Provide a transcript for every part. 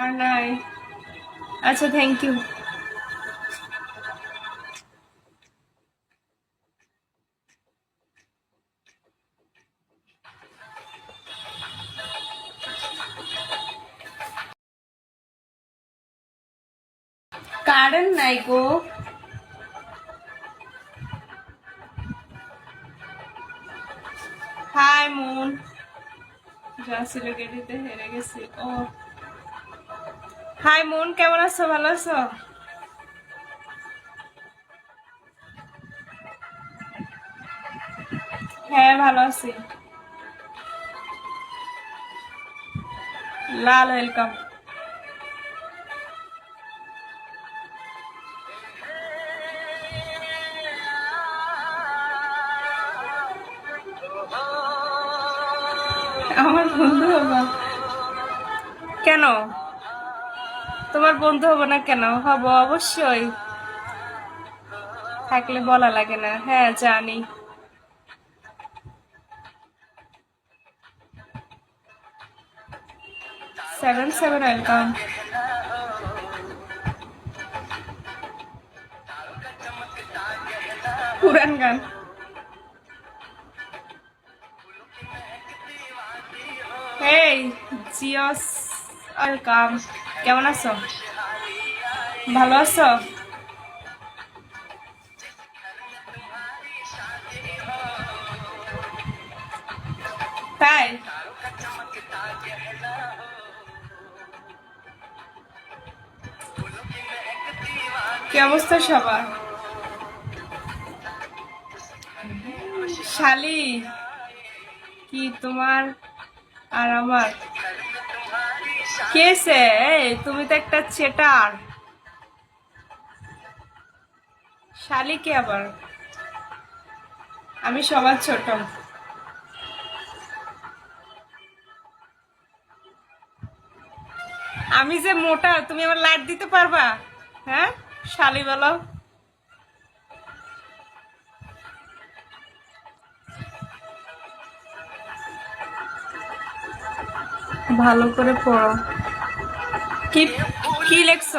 আর নাই। আচ্ছা thank you current নাই গো। হাই মুন যা ছিল গেটিতে হেরে গেছি ও হাই মুন কেমন আছো? ভালো আছো? হ্যাঁ ভালো আছি। লাল ওয়েলকাম আমার বন্ধু কেন? তোমার বন্ধু হব না কেন? হব অবশ্যই। থাকলে বলা লাগে না। হ্যাঁ জানি। সেভেন সেভেন ওয়েলকাম পুরান গান। এই জিওস ওয়েলকাম কেমন আছো? ভালো আছো? তাই? কি অবস্থা সবার? শালি কি তোমার আর আমার? কেসে তুমি তো একটা চেটার শালিকে আবার? আমি সবার ছোট। আমি যে মোটা, তুমি আমার লাইট দিতে পারবা? হ্যাঁ শালি বলো। ভালো করে পড়ো। কি কি লেখছ?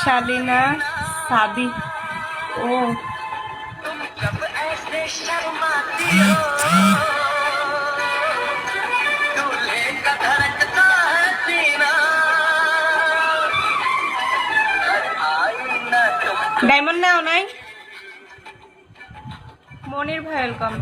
শালিনা সাদি ও। ডায়মন্ড নাও নাই? মনির ভাই ওয়েলকাম